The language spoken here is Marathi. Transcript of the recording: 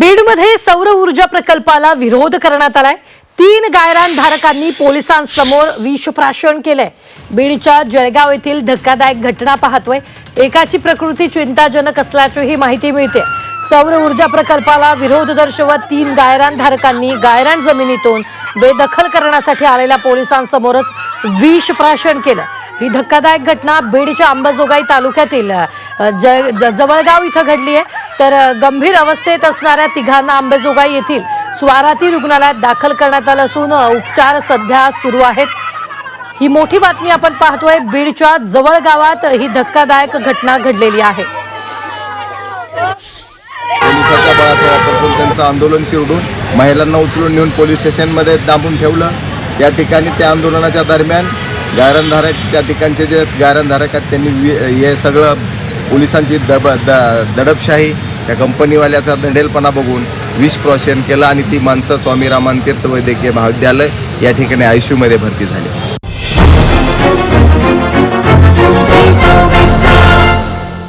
बीडमध्ये सौर ऊर्जा प्रकल्पाला विरोध करण्यात आलाय. तीन गायरान धारकांनी पोलिसांसमोर विषप्राशन केलंय. बीडच्या जळगाव येथील धक्कादायक घटना पाहतोय. एकाची प्रकृती चिंताजनक असल्याची ही माहिती मिळते. सौर ऊर्जा प्रकल्पाला विरोध दर्शवत तीन गायरान धारकांनी गायरान जमिनीतून बेदखल करण्यासाठी आलेल्या पोलिसांसमोरच विष प्राशन केलं. ही धक्कादायक घटना बीडच्या अंबाजोगाई तालुक्यातील जळ ज- जवळगाव इथं घडली आहे तर गंभीर अवस्थेत असणाऱ्या तिघांना आंबेजोगाई येथील स्वाराती रुग्णालयात दाखल करण्यात आलं असून उपचार सध्या सुरू आहेत. ही मोठी बातमी आपण पाहतोय. बीडच्या जवळ गावात ही धक्कादायक घटना घडलेली आहे. पोलिसाच्या बळाचा वापर करून त्यांचं आंदोलन चिरडून महिलांना उचलून नेऊन पोलीस स्टेशनमध्ये दाबून ठेवलं. त्या ठिकाणी त्या आंदोलनाच्या दरम्यान गायरणधारक त्या ठिकाणचे जे गायरणधारक आहेत त्यांनी हे सगळं पोलिसांची दब द दडपशाही त्या कंपनीवाल्याचा दंडेलपणा बघून विष प्राशन केलं आणि ती माणसं स्वामी रामान तीर्थ वैद्यकीय महाविद्यालय या ठिकाणी आयसीयूमध्ये भरती झाली.